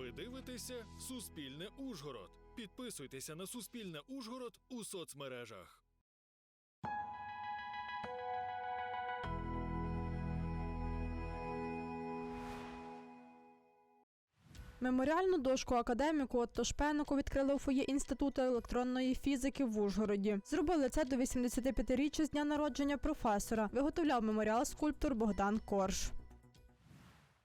Ви дивитеся Суспільне Ужгород. Підписуйтеся на Суспільне Ужгород у соцмережах. Меморіальну дошку академіку Отто Шпенику відкрили у фоє Інституту електронної фізики в Ужгороді. Зробили це до 85-річчя з дня народження професора. Виготовляв меморіал скульптор Богдан Корж.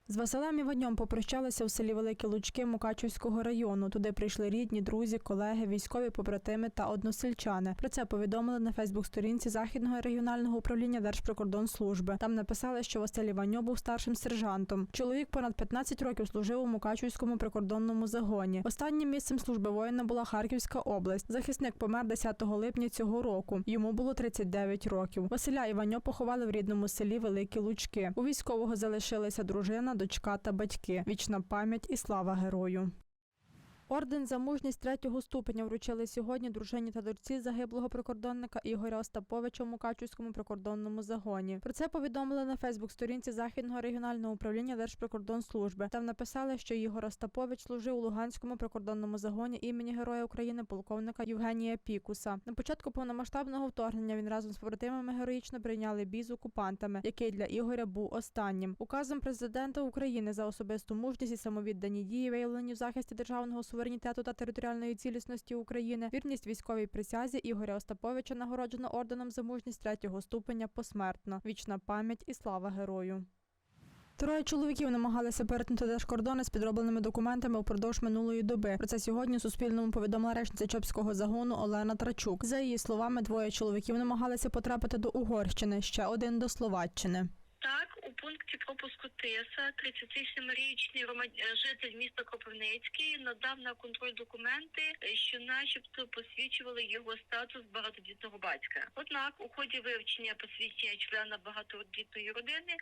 З Василем Іваньом попрощалися в селі Великі Лучки Мукачівського району. Туди прийшли рідні, друзі, колеги, військові побратими та односельчани. Про це повідомили на Фейсбук-сторінці Західного регіонального управління Держприкордонслужби. Там написали, що Василь Іваньо був старшим сержантом. Чоловік понад 15 років служив у Мукачівському прикордонному загоні. Останнім місцем служби воїна була Харківська область. Захисник помер 10 липня цього року. Йому було 39 років. Василя Іваньо поховали в рідному селі Великі Лучки. У військового залишилися дружина, дочка та батьки. Вічна пам'ять і слава герою. Орден за мужність третього ступеня вручили сьогодні дружині та дочці загиблого прикордонника Ігоря Остаповича в Мукачівському прикордонному загоні. Про це повідомили на Фейсбук-сторінці Західного регіонального управління Держприкордонслужби. Там написали, що Ігор Остапович служив у Луганському прикордонному загоні імені Героя України полковника Євгенія Пікуса. На початку повномасштабного вторгнення він разом з побратимами героїчно прийняли бій з окупантами, який для Ігоря був останнім. Указом президента України за особисту мужність і самовіддані дії, виявлені в захисті державного суверенітету та територіальної цілісності України, вірність військовій присязі Ігоря Остаповича нагороджено орденом за мужність третього ступеня посмертно. Вічна пам'ять і слава герою. Троє чоловіків намагалися перетнути держкордони з підробленими документами упродовж минулої доби. Про це сьогодні Суспільному повідомила речниця Чопського загону Олена Трачук. За її словами, двоє чоловіків намагалися потрапити до Угорщини, ще один до Словаччини. Пункті пропуску ТИСа 37-річний громад... е, житель міста Кропивницький надав на контроль документи, е, що начебто посвідчували його статус багатодітного батька. Однак, у ході вивчення посвідчення члена багатодітної родини.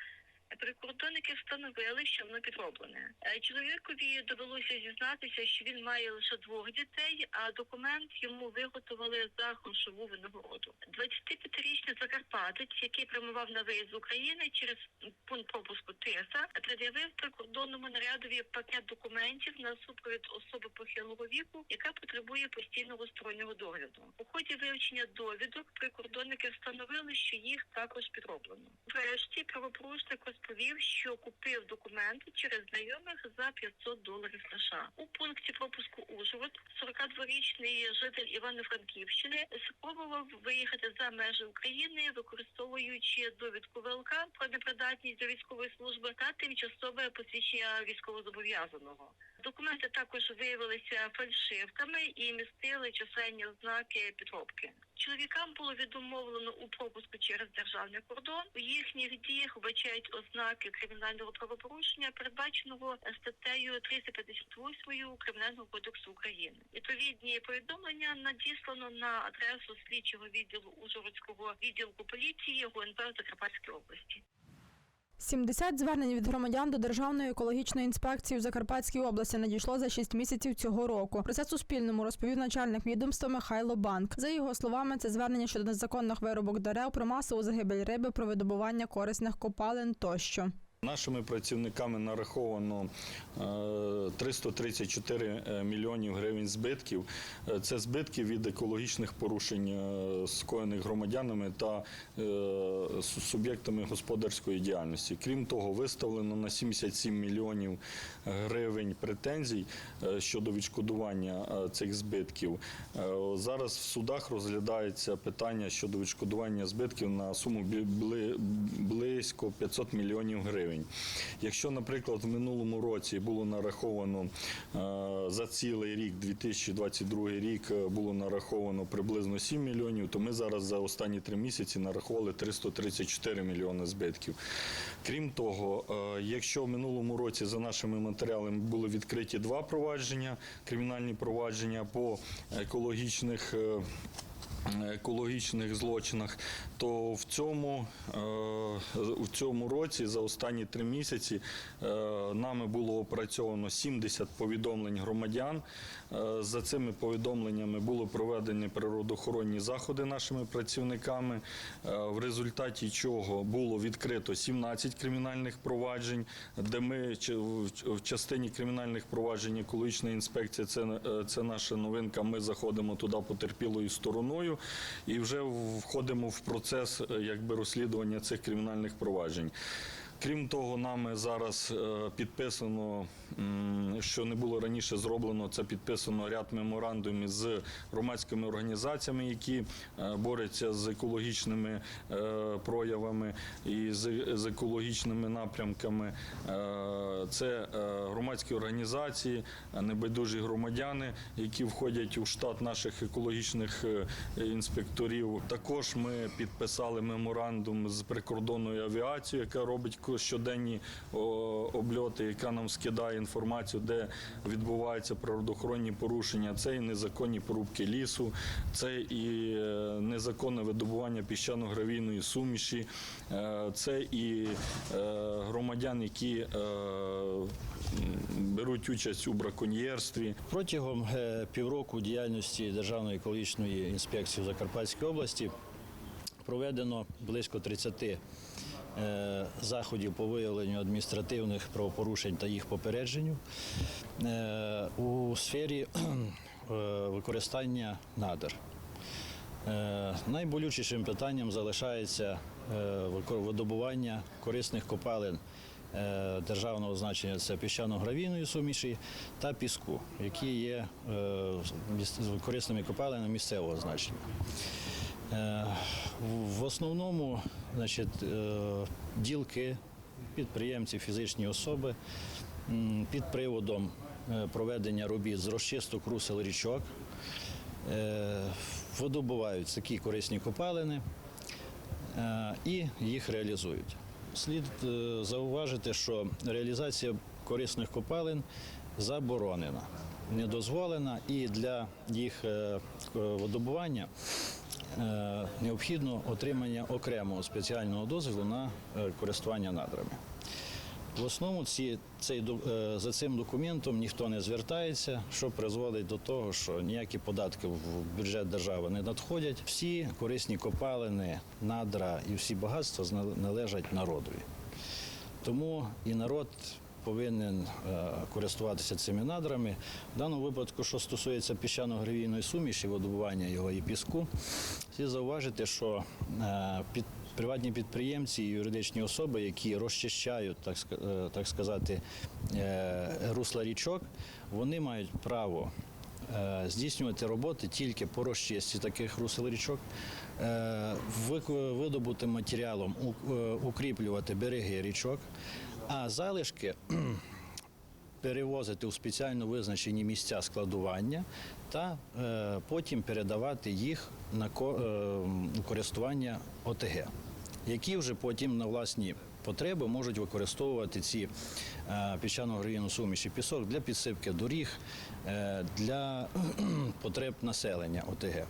Прикордонники встановили, що воно підроблене. Е, Чоловікові довелося зізнатися, що він має лише двох дітей, а документ йому виготовили за грошову винагороду. 25-річний закарпатець, який прямував на виїзд з України через пункт пропуску ТИСа, пред'явив прикордонному нарядові пакет документів на супровід особи похилого віку, яка потребує постійного стороннього догляду. У ході вивчення довідок прикордонники встановили, що їх також підроблено. Врешті правопорушник розповів, що купив документи через знайомих за 500 доларів США. У пункті пропуску Ужгород 42-річний житель Івано-Франківщини спробував виїхати за межі України, використовуючи довідку ВЛК про непридатність до військової служби та тимчасове посвідчення військовозобов'язаного. Документи також виявилися фальшивками і містили численні ознаки підробки. Чоловікам було відмовлено у пропуску через державний кордон. У їхніх діях вбачають ознаки кримінального правопорушення, передбаченого статтею 358 Кримінального кодексу України. Відповідні повідомлення надіслано на адресу слідчого відділу Ужгородського відділку поліції ГУНП в Закарпатській області. 70 звернень від громадян до Державної екологічної інспекції у Закарпатській області надійшло за 6 місяців цього року. Про це Суспільному розповів начальник відомства Михайло Банк. За його словами, це звернення щодо незаконних виробок дерев, про масову загибель риби, про видобування корисних копалин тощо. Нашими працівниками нараховано е, 334 мільйонів гривень збитків. Е, Це збитки від екологічних порушень, е, скоєних громадянами та е, суб'єктами господарської діяльності. Крім того, виставлено на 77 мільйонів гривень претензій е, щодо відшкодування е, цих збитків. Е, Зараз в судах розглядається питання щодо відшкодування збитків на суму близько 500 мільйонів гривень. Якщо, наприклад, в минулому році було нараховано е, за цілий рік, 2022 рік, е, було нараховано приблизно 7 мільйонів, то ми зараз за останні три місяці нарахували 334 мільйони збитків. Крім того, е, якщо в минулому році за нашими матеріалами були відкриті два провадження, кримінальні провадження по екологічних. Екологічних злочинах, то в цьому, е, в цьому році за останні три місяці е, нами було опрацьовано 70 повідомлень громадян. Е, За цими повідомленнями були проведені природоохоронні заходи нашими працівниками, в результаті чого було відкрито 17 кримінальних проваджень, де ми в частині кримінальних проваджень екологічна інспекція це, це наша новинка. Ми заходимо туди потерпілою стороною і вже входимо в процес е, якби розслідування цих кримінальних проваджень. Крім того, нами зараз е, підписано, що не було раніше зроблено, це підписано ряд меморандумів з громадськими організаціями, які е, борються з екологічними е, проявами і з, екологічними напрямками. Це громадські організації, небайдужі громадяни, які входять у штат наших екологічних інспекторів. Також ми підписали меморандум з прикордонною авіацією, яка робить щоденні обльоти, яка нам скидає інформацію, де відбуваються природоохоронні порушення. Це і незаконні порубки лісу, це і е, незаконне видобування піщано-гравійної суміші, е, це і е, громадян, які беруть участь у браконьєрстві. Протягом півроку діяльності Державної екологічної інспекції в Закарпатській області проведено близько 30 е, заходів по виявленню адміністративних правопорушень та їх попередженню е, у сфері е, використання надр. Е, Найболючішим питанням залишається е, видобування корисних копалин е, державного значення це піщано-гравійної суміші та піску, які є е, корисними копалинами місцевого значення. Е, в- основному значить, е, ділки, підприємці, фізичні особи під приводом е, проведення робіт з розчисток русел річок видобувають такі корисні копалини і їх реалізують. Слід зауважити, що реалізація корисних копалин заборонена, не дозволена, і для їх видобування необхідно отримання окремого спеціального дозволу на е, користування надрами. В основному ці, цей, е, за цим документом ніхто не звертається, що призводить до того, що ніякі податки в бюджет держави не надходять. Всі корисні копалини, надра і всі багатства належать народові. Тому і народ повинен е, користуватися цими надрами. В даному випадку, що стосується піщано-гравійної суміші, видобування його і піску, слід зауважити, що е, під приватні підприємці і юридичні особи, які розчищають, так, е, так сказати, русла річок, вони мають право здійснювати роботи тільки по розчистці таких русел річок, е, видобутим матеріалом е, укріплювати береги річок, а залишки перевозити у спеціально визначені місця складування та е, потім передавати їх на ко- е, користування ОТГ, які вже потім на власні потреби можуть використовувати ці е, піщано-гравійну суміші пісок для підсипки доріг, е, для потреб населення ОТГ.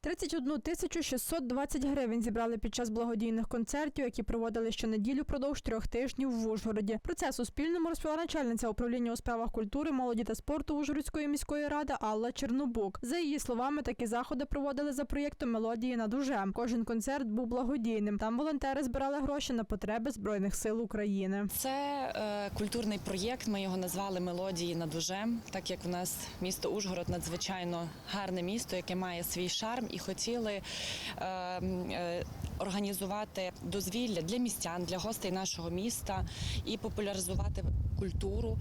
31 тисячу 620 гривень зібрали під час благодійних концертів, які проводили щонеділю впродовж трьох тижнів в Ужгороді. Про це Суспільному розповіла начальниця управління у справах культури, молоді та спорту Ужгородської міської ради Алла Чернобук. За її словами, такі заходи проводили за проєктом Мелодії над ужем. Кожен концерт був благодійним. Там волонтери збирали гроші на потреби збройних сил України. Це е, культурний проєкт. Ми його назвали Мелодії над ужем, так як у нас місто Ужгород надзвичайно гарне місто, яке має свій шарм, і хотіли е, е, організувати дозвілля для містян, для гостей нашого міста і популяризувати культуру,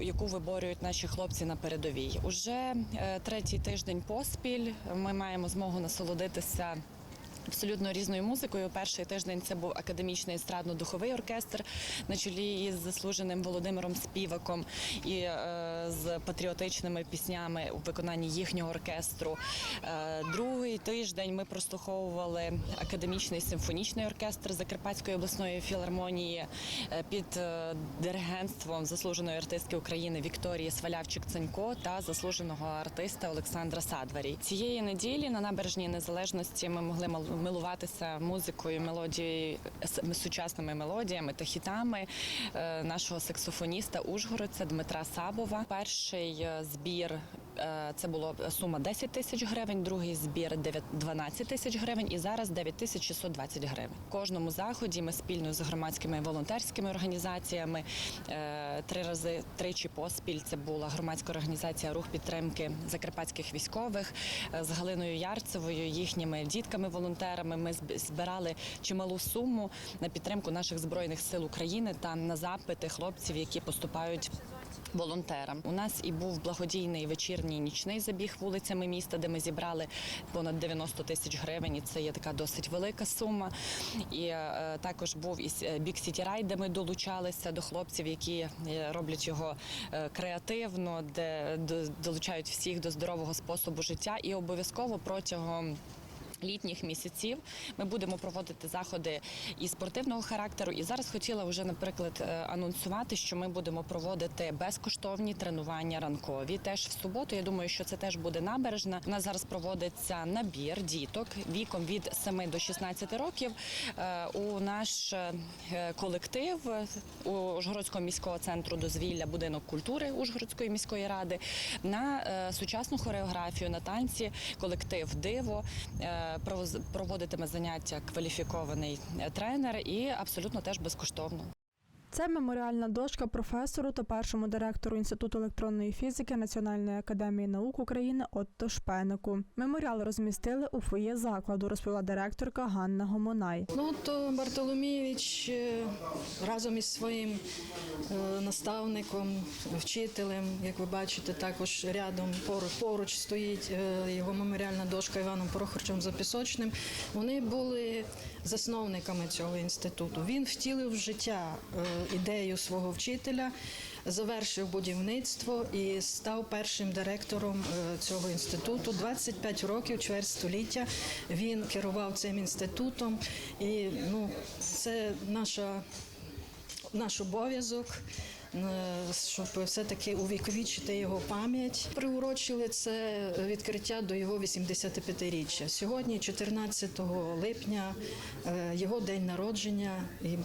яку виборюють наші хлопці на передовій. Уже е, третій тиждень поспіль ми маємо змогу насолодитися абсолютно різною музикою. Перший тиждень це був академічний естрадно-духовий оркестр на чолі із заслуженим Володимиром Співаком і е, з патріотичними піснями у виконанні їхнього оркестру. Е, другий тиждень ми прослуховували академічний симфонічний оркестр Закарпатської обласної філармонії е, під е, диригентством заслуженої артистки України Вікторії Свалявчик Ценько та заслуженого артиста Олександра Садварій. Цієї неділі на набережній незалежності ми могли милуватися музикою, мелодією сучасними мелодіями та хітами е, нашого саксофоніста Ужгородця Дмитра Сабова. Перший е, збір це було сума 10 тисяч гривень, другий збір 9 12 тисяч гривень і зараз 9 тисяч 620 гривень. В кожному заході ми спільно з громадськими волонтерськими організаціями е, три рази тричі поспіль. Це була громадська організація рух підтримки закарпатських військових е, з Галиною Ярцевою, їхніми дітками-волонтерами. Ми зб- збирали чималу суму на підтримку наших збройних сил України та на запити хлопців, які поступають. Волонтерам у нас і був благодійний вечірній нічний забіг вулицями міста, де ми зібрали понад 90 тисяч гривень. І це є така досить велика сума. І е, також був і Бік Сіті Рай, де ми долучалися до хлопців, які е, роблять його е, креативно, де долучають всіх до здорового способу життя, і обов'язково протягом. Літніх місяців ми будемо проводити заходи і спортивного характеру. І зараз хотіла вже, наприклад, е, анонсувати, що ми будемо проводити безкоштовні тренування ранкові. Теж в суботу. Я думаю, що це теж буде набережна. У нас зараз проводиться набір діток віком від 7 до 16 років. е, У наш е, колектив Ужгородського міського центру дозвілля будинок культури Ужгородської міської ради на сучасну хореографію на танці. Колектив диво проводитиме заняття кваліфікований е, тренер і абсолютно теж безкоштовно. Це меморіальна дошка професору та першому директору Інституту електронної фізики Національної академії наук України Отто Шпенику. Меморіал розмістили у фоє закладу, розповіла директорка Ганна Гомонай. Ну то Бартоломійович е, разом із своїм е, наставником, вчителем, як ви бачите, також рядом поруч, поруч стоїть е, його меморіальна дошка Іваном Прохорчем Запісочним. Вони були засновниками цього інституту. Він втілив в життя е, ідею свого вчителя. Завершив будівництво і став першим директором е, цього інституту. 25 років, чверть століття він керував цим інститутом. І ну, це наша наш обов'язок, щоб все-таки увіковічити його пам'ять. Приурочили це відкриття до його 85-річчя. Сьогодні, 14 липня, е, його день народження,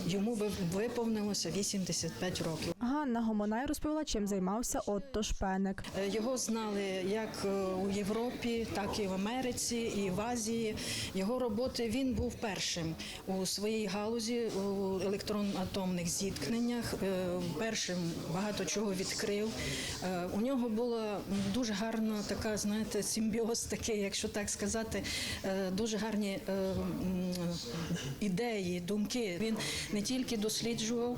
йому ви- виповнилося 85 років. Ганна Гомонай розповіла, чим займався Отто Шпеник. Е, Його знали як е, у Європі, так і в Америці, і в Азії. Його роботи він був першим у своїй галузі у електронно-атомних зіткненнях. Е, Багато чого відкрив. Е, У нього була дуже гарна така, знаєте, симбіоз такий, якщо так сказати, е, дуже гарні е, ідеї, думки. Він не тільки досліджував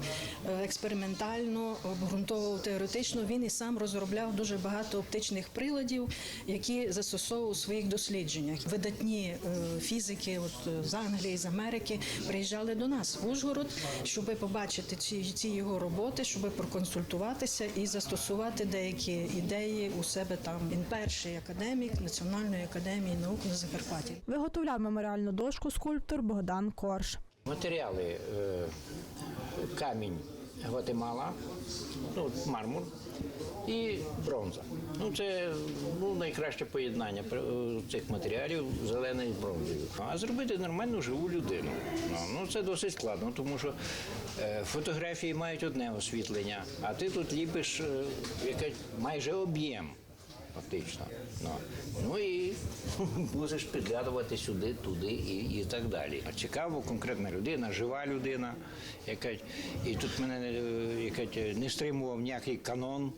е, експериментально, обґрунтовував теоретично. Він і сам розробляв дуже багато оптичних приладів, які застосовував у своїх дослідженнях. Видатні е, фізики, от е, з Англії, з Америки, приїжджали до нас в Ужгород, щоб побачити ці, ці його роботи, щоб проконсультуватися і застосувати деякі ідеї у себе там. Він перший академік Національної академії наук на Закарпатті. Виготовляв меморіальну дошку скульптор Богдан Корж. Матеріали е, камінь Гватемала, ну, мармур і бронза. Ну, це ну, найкраще поєднання е, цих матеріалів зелений з бронзою. А зробити нормальну живу людину. Ну, ну це досить складно, тому що е, фотографії мають одне освітлення, а ти тут ліпиш е, яке майже об'єм. Фактично. Ну, ну і будеш підглядувати сюди, туди і, і так далі. Цікаво, конкретна людина, жива людина, яка і тут мене е, яка не стримував ніякий канон,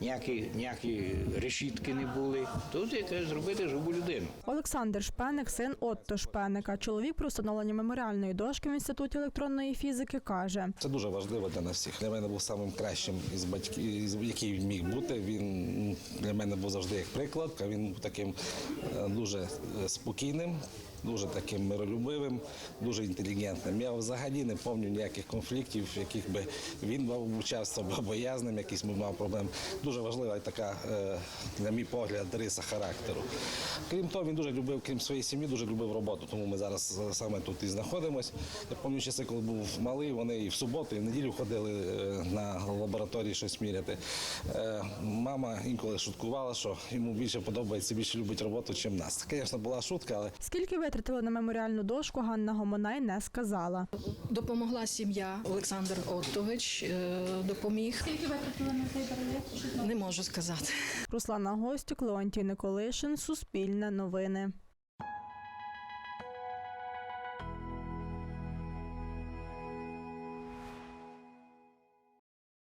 ніякі, ніякі решітки не були. Тут яка зробити живу людину. Олександр Шпеник, син Отто Шпеника. Чоловік про встановлення меморіальної дошки в інституті електронної фізики каже. Це дуже важливо для нас всіх. Для мене був самим кращим із батьків, який він міг бути. Він для мене був завжди як приклад. Він був таким е, дуже е, спокійним, дуже таким миролюбивим, дуже інтелігентним. Я взагалі не пам'ятаю ніяких конфліктів, в яких би він мав участвував, або я з якісь би мав проблем. Дуже важлива така, е, на мій погляд, риса характеру. Крім того, він дуже любив, крім своєї сім'ї, дуже любив роботу, тому ми зараз е, саме тут і знаходимося. Я пам'ятаю, часи, коли був малий, вони і в суботу, і в неділю ходили е, на лабораторії щось міряти. Мама інколи шуткувала, що йому більше подобається, більше любить роботу, ніж нас. Звісно, була шутка, але Скільки витратили на меморіальну дошку, Ганна Гомонай не сказала. Допомогла сім'я Олександр Оттович, е, допоміг. Скільки витратили на цей проєкт? Не можу сказати. Руслана Гостюк, Леонтій Николишин, Суспільне новини.